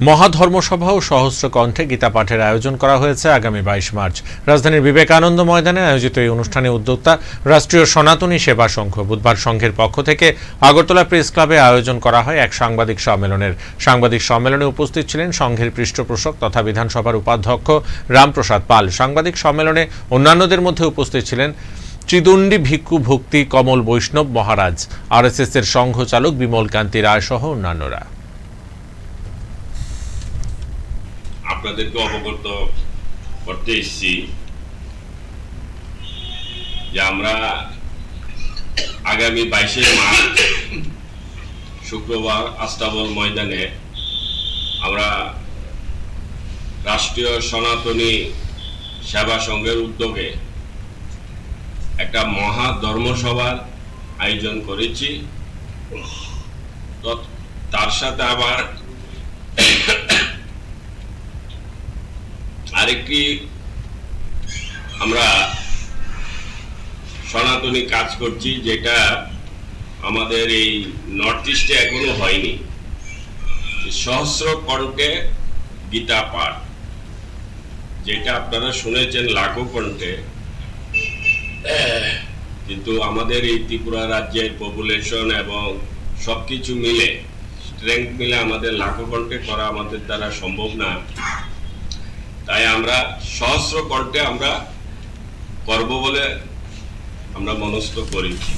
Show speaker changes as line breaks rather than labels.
মহাধর্মসভা ও সহস্র কণ্ঠে গীতা পাঠের আয়োজন করা হয়েছে আগামী বাইশ মার্চ। রাজধানীর বিবেকানন্দ ময়দানে আয়োজিত এই অনুষ্ঠানে উদ্যোক্তা রাষ্ট্রীয় সনাতনী সেবা সংঘ বুধবার সংঘের পক্ষ থেকে আগরতলা প্রেস ক্লাবে আয়োজন করা হয় এক সাংবাদিক সম্মেলনের। সাংবাদিক সম্মেলনে উপস্থিত ছিলেন সংঘের পৃষ্ঠপোষক তথা বিধানসভার উপাধ্যক্ষ রামপ্রসাদ পাল। সাংবাদিক সম্মেলনে অন্যান্যদের মধ্যে উপস্থিত ছিলেন ত্রিদণ্ডী ভিক্ষু ভক্তি কমল বৈষ্ণব মহারাজ। আরএসএস এর সংঘ চালক বিমল কান্তি রায় সহ অন্যান্যরা।
আপনাদেরকে অবগত করতে এসেছি যে আমরা আগামী বাইশে মার্চ শুক্রবার আস্তাবল ময়দানে আমরা রাষ্ট্রীয় সনাতনী সেবা সংঘের উদ্যোগে একটা মহা ধর্মসভার আয়োজন করেছি। তার সাথে আবার আরেকটি আমরা সনাতনী কাজ করছি, যেটা আমাদের এই নর্থ ইস্টে এখনও হয়নি। সহস্র কণ্ঠে গীতা পাঠ, যেটা আপনারা শুনেছেন লাখো কণ্ঠে। কিন্তু আমাদের এই ত্রিপুরা রাজ্যের পপুলেশন এবং সবকিছু মিলে স্ট্রেংথ মিলে আমাদের লাখো কণ্ঠে করা আমাদের দ্বারা সম্ভব না। তাই আমরা সহস্র কণ্ঠে আমরা করব বলে আমরা মনস্থ করেছি